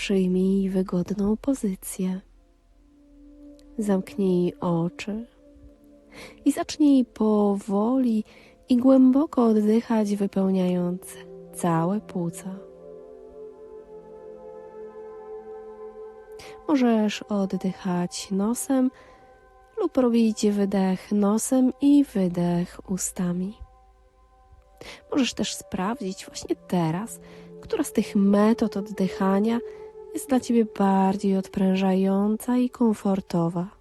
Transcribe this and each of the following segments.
Przyjmij wygodną pozycję. Zamknij oczy i zacznij powoli i głęboko oddychać, wypełniając całe płuca. Możesz oddychać nosem lub robić wydech nosem i wydech ustami. Możesz też sprawdzić właśnie teraz, która z tych metod oddychania jest dla Ciebie bardziej odprężająca i komfortowa.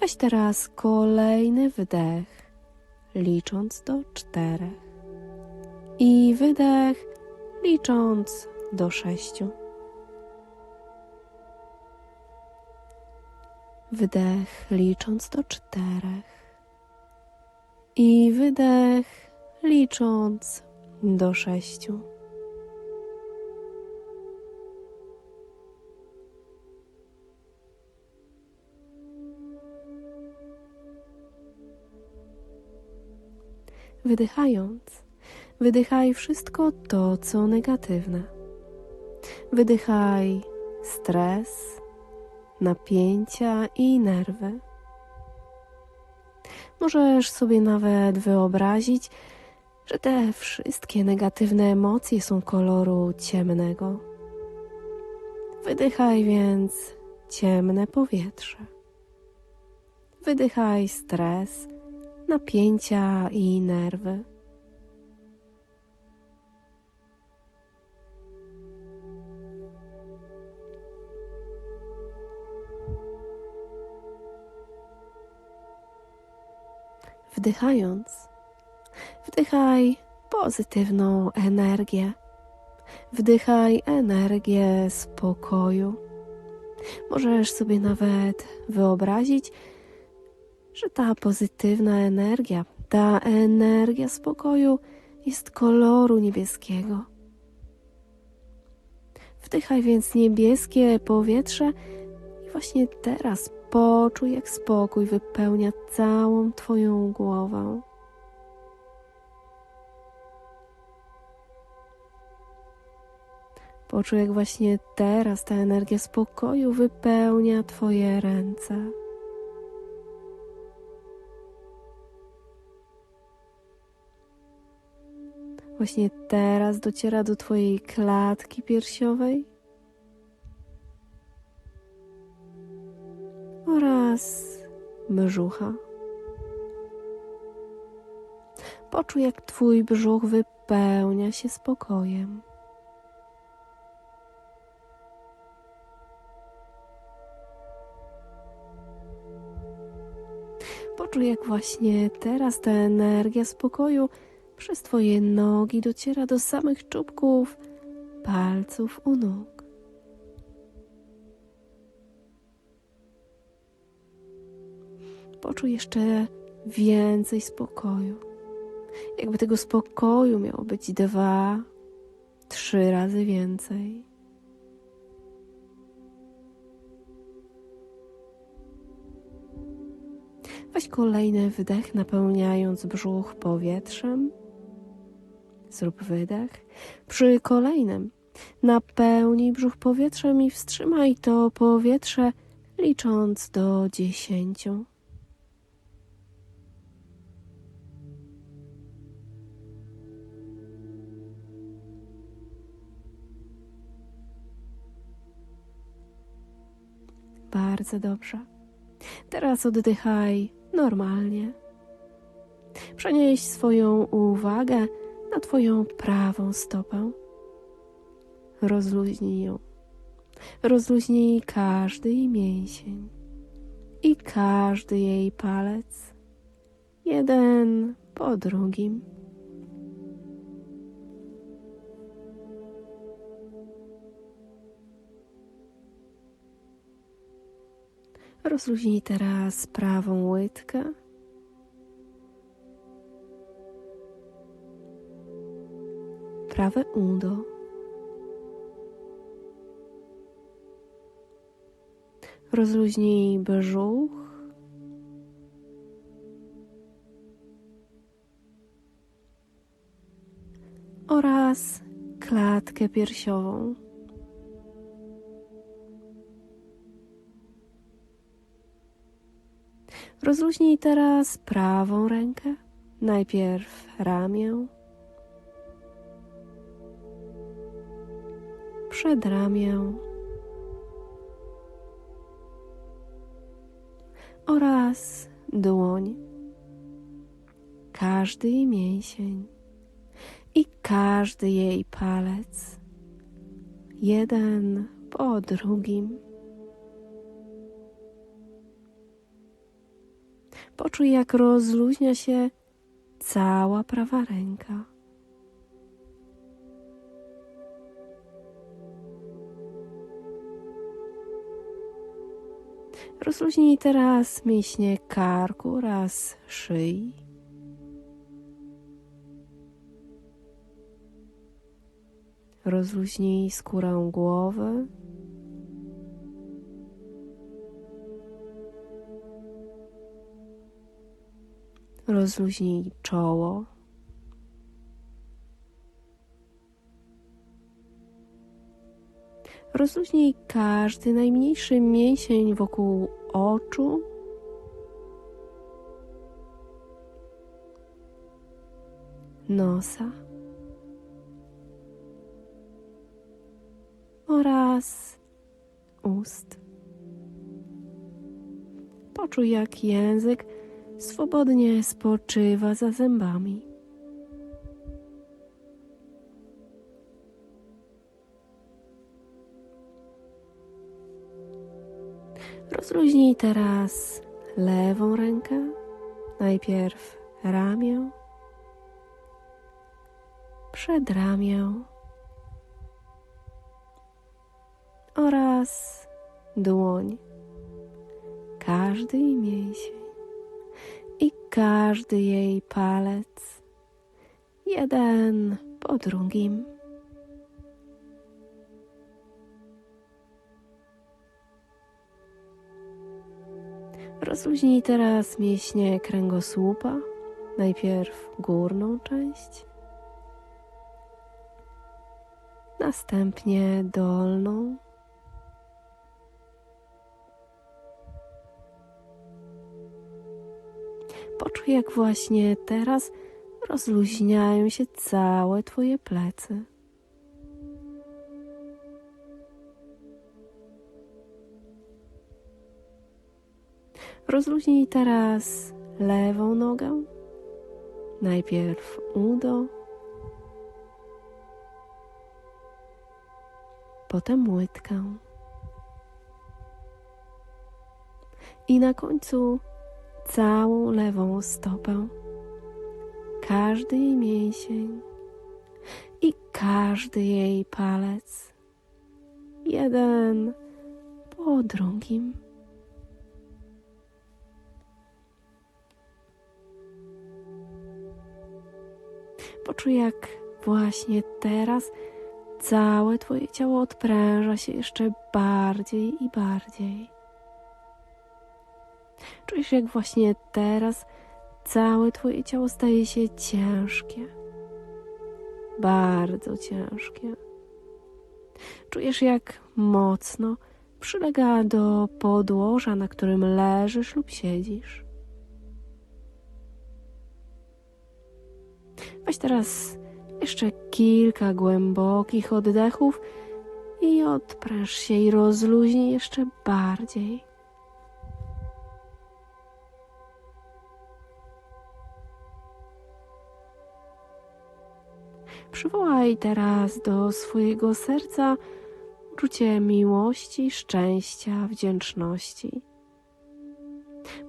Weź teraz kolejny wdech, licząc do czterech, i wydech, licząc do sześciu. Wdech, licząc do czterech, i wydech, licząc do sześciu. Wydychając, wydychaj wszystko to, co negatywne. Wydychaj stres, napięcia i nerwy. Możesz sobie nawet wyobrazić, że te wszystkie negatywne emocje są koloru ciemnego. Wydychaj więc ciemne powietrze. Wydychaj stres, napięcia i nerwy. Wdychając, wdychaj pozytywną energię. Wdychaj energię spokoju. Możesz sobie nawet wyobrazić, że ta pozytywna energia, ta energia spokoju jest koloru niebieskiego. Wdychaj więc niebieskie powietrze i właśnie teraz poczuj, jak spokój wypełnia całą Twoją głowę. Poczuj, jak właśnie teraz ta energia spokoju wypełnia Twoje ręce. Właśnie teraz dociera do Twojej klatki piersiowej oraz brzucha. Poczuj, jak Twój brzuch wypełnia się spokojem. Poczuj, jak właśnie teraz ta energia spokoju przez Twoje nogi dociera do samych czubków palców u nóg. Poczuj jeszcze więcej spokoju. Jakby tego spokoju miało być dwa, trzy razy więcej. Kolejny wdech, napełniając brzuch powietrzem. Zrób wydech. Przy kolejnym napełnij brzuch powietrzem i wstrzymaj to powietrze, licząc do dziesięciu. Bardzo dobrze. Teraz oddychaj normalnie. Przenieś swoją uwagę na Twoją prawą stopę. Rozluźnij ją. Rozluźnij każdy jej mięsień i każdy jej palec, jeden po drugim. Rozluźnij teraz prawą łydkę. Prawe udo. Rozluźnij brzuch. oraz klatkę piersiową. Rozluźnij teraz prawą rękę, najpierw ramię, przedramię oraz dłoń, każdy jej mięsień. I każdy jej palec, jeden po drugim. Poczuj, jak rozluźnia się cała prawa ręka. Rozluźnij teraz mięśnie karku oraz szyi. Rozluźnij skórę głowy. Rozluźnij czoło. Rozluźnij każdy najmniejszy mięsień wokół oczu. Nosa oraz ust. Poczuj, jak język swobodnie spoczywa za zębami. Rozluźnij teraz lewą rękę, najpierw ramię, przedramię oraz dłoń, każdy mięsień każdy jej palec, jeden po drugim. Rozluźnij teraz mięśnie kręgosłupa, najpierw górną część, następnie dolną. Poczuj, jak właśnie teraz rozluźniają się całe Twoje plecy. Rozluźnij teraz lewą nogę, najpierw udo, potem łydkę. I na końcu całą lewą stopę, każdy jej mięsień i każdy jej palec, jeden po drugim. Poczuj, jak właśnie teraz całe Twoje ciało odpręża się jeszcze bardziej i bardziej. Czujesz, jak właśnie teraz całe Twoje ciało staje się ciężkie. Bardzo ciężkie. Czujesz, jak mocno przylega do podłoża, na którym leżysz lub siedzisz. Weź teraz jeszcze kilka głębokich oddechów i odpręż się i rozluźnij jeszcze bardziej. Przywołaj teraz do swojego serca uczucie miłości, szczęścia, wdzięczności.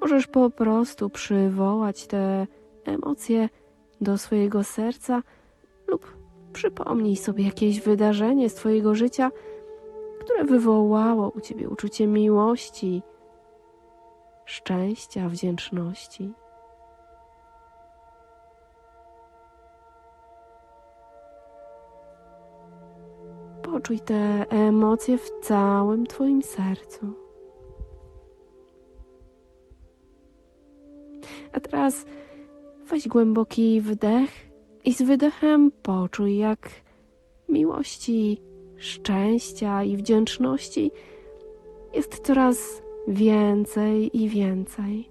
Możesz po prostu przywołać te emocje do swojego serca lub przypomnij sobie jakieś wydarzenie z Twojego życia, które wywołało u Ciebie uczucie miłości, szczęścia, wdzięczności. Poczuj te emocje w całym Twoim sercu. A teraz weź głęboki wdech I z wydechem poczuj, jak miłości, szczęścia i wdzięczności jest coraz więcej i więcej.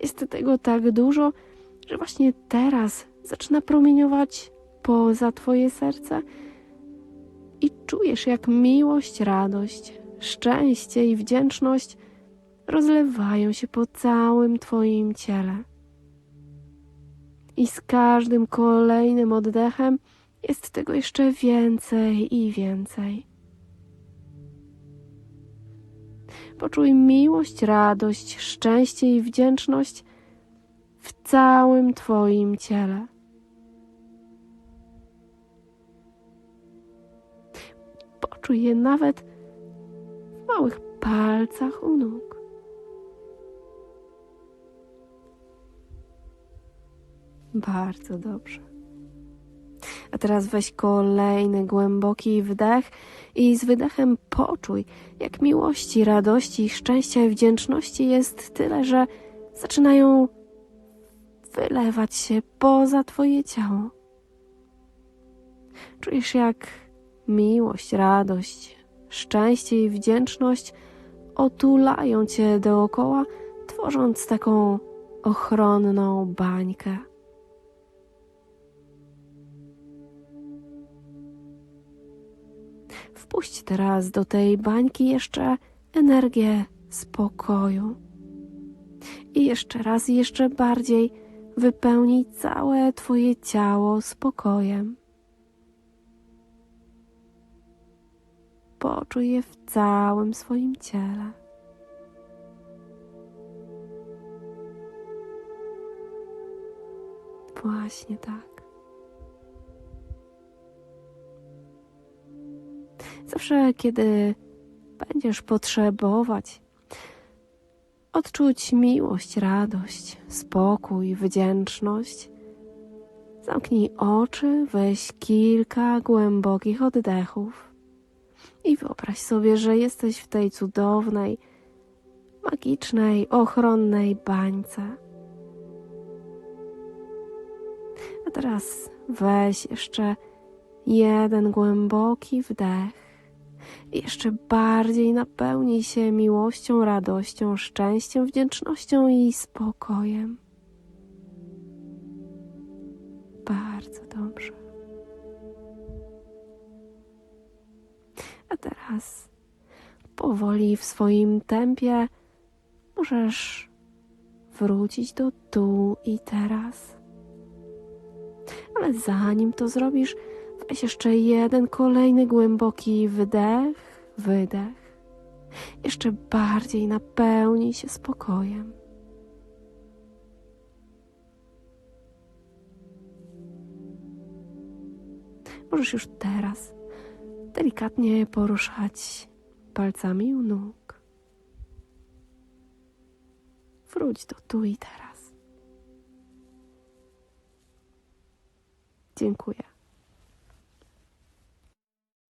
Jest tego tak dużo, że właśnie teraz zaczyna promieniować poza Twoje serce i czujesz, jak miłość, radość, szczęście i wdzięczność rozlewają się po całym Twoim ciele. I z każdym kolejnym oddechem jest tego jeszcze więcej i więcej. Poczuj miłość, radość, szczęście i wdzięczność w całym Twoim ciele. Poczuj je nawet w małych palcach u nóg. Bardzo dobrze. A teraz weź kolejny głęboki wdech i z wydechem poczuj, jak miłości, radości, szczęścia i wdzięczności jest tyle, że zaczynają wylewać się poza Twoje ciało. Czujesz, jak miłość, radość, szczęście i wdzięczność otulają Cię dookoła, tworząc taką ochronną bańkę. Wpuść teraz do tej bańki jeszcze energię spokoju. I jeszcze raz, jeszcze bardziej wypełnij całe Twoje ciało spokojem. Poczuj je w całym swoim ciele. Właśnie tak. Zawsze, kiedy będziesz potrzebować odczuć miłość, radość, spokój, wdzięczność, zamknij oczy, weź kilka głębokich oddechów i wyobraź sobie, że jesteś w tej cudownej, magicznej, ochronnej bańce. A teraz weź jeszcze jeden głęboki wdech. Jeszcze bardziej napełnij się miłością, radością, szczęściem, wdzięcznością i spokojem. Bardzo dobrze. Teraz powoli w swoim tempie możesz wrócić do tu i teraz. Ale zanim to zrobisz, weź jeszcze jeden kolejny głęboki wydech, wydech. Jeszcze bardziej napełnij się spokojem. Możesz już teraz delikatnie poruszać palcami u nóg. Wróć do tu i teraz. Dziękuję.